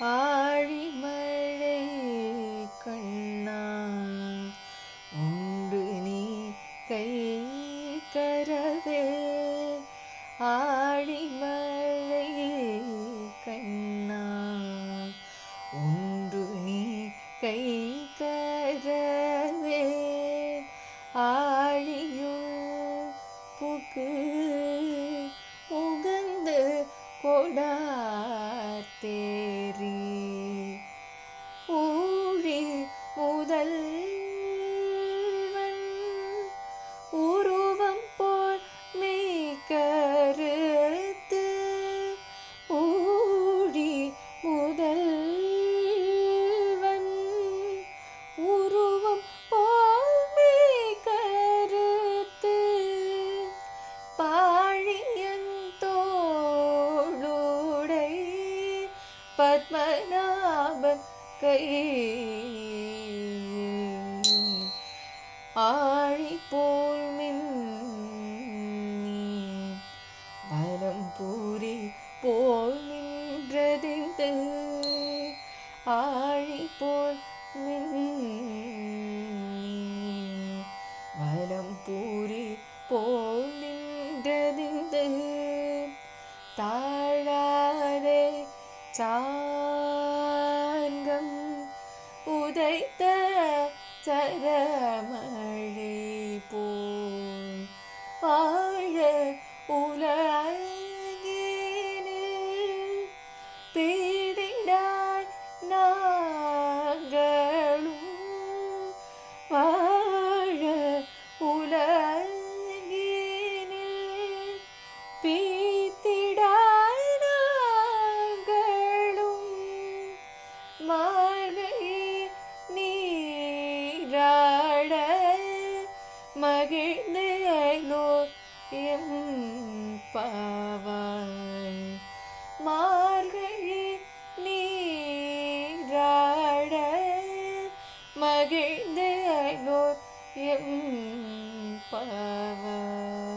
ஆழிமழை கண்ணா உண்டு நீ கை கரவே. ஆழிமழை கண்ணா உண்டு நீ கை கரவே. ஆழியோ புக்கு உகந்து கொடா Terry. പത്മനാഭൻ കൈ ആഴിപ്പോൾ മിന്നി. വനം പൂരി പോൾ നിൻറതിന്ത് ആഴിപ്പോൾ മിന്നി. വനം പൂരി പോൾ നിൻറതിന്ത് താഴെ சாங்கம் உதைத்த சரமழை போ. மகிழ்ந்தேலோ எம் பாவாய். மார்கழி நீராட மகிழ்ந்தேலோ எம் பாவாய்.